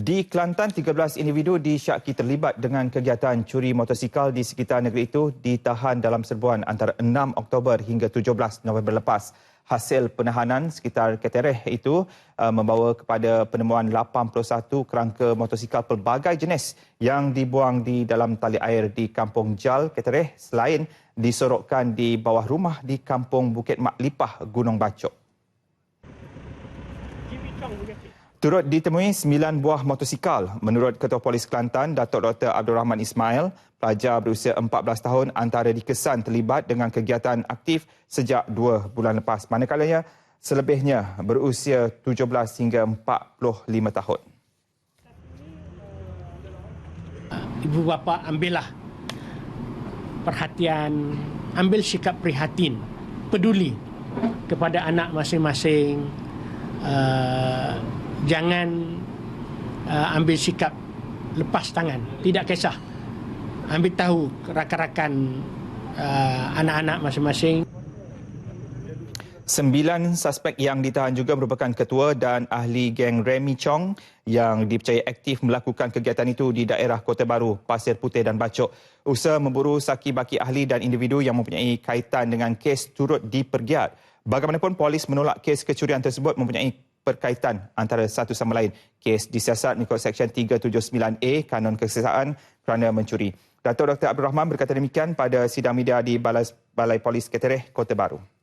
Di Kelantan, 13 individu disyaki terlibat dengan kegiatan curi motosikal di sekitar negeri itu ditahan dalam serbuan antara 6 Oktober hingga 17 November lepas. Hasil penahanan sekitar Ketereh itu uh, membawa kepada penemuan 81 kerangka motosikal pelbagai jenis yang dibuang di dalam tali air di Kampung Jal, Ketereh selain disorokkan di bawah rumah di Kampung Bukit Mak Lipah, Gunung Bacok. Turut ditemui sembilan buah motosikal. Menurut Ketua Polis Kelantan, Datuk Dr. Abdul Rahman Ismail, pelajar berusia 14 tahun antara dikesan terlibat dengan kegiatan aktif sejak dua bulan lepas. Manakala selebihnya berusia 17 hingga 45 tahun. Ibu bapa ambillah perhatian, ambil sikap prihatin, peduli kepada anak masing-masing, uh, jangan uh, ambil sikap lepas tangan tidak kisah ambil tahu rakan-rakan uh, anak-anak masing-masing Sembilan suspek yang ditahan juga merupakan ketua dan ahli geng Remy Chong yang dipercayai aktif melakukan kegiatan itu di daerah Kota Baru, Pasir Putih dan Bacok. Usaha memburu saki-baki ahli dan individu yang mempunyai kaitan dengan kes turut dipergiat. Bagaimanapun polis menolak kes kecurian tersebut mempunyai perkaitan antara satu sama lain. Kes disiasat mengikut Seksyen 379A Kanun Kesiasaan kerana mencuri. Datuk Dr. Abdul Rahman berkata demikian pada sidang media di Balai, Balai Polis Ketereh, Kota Baru.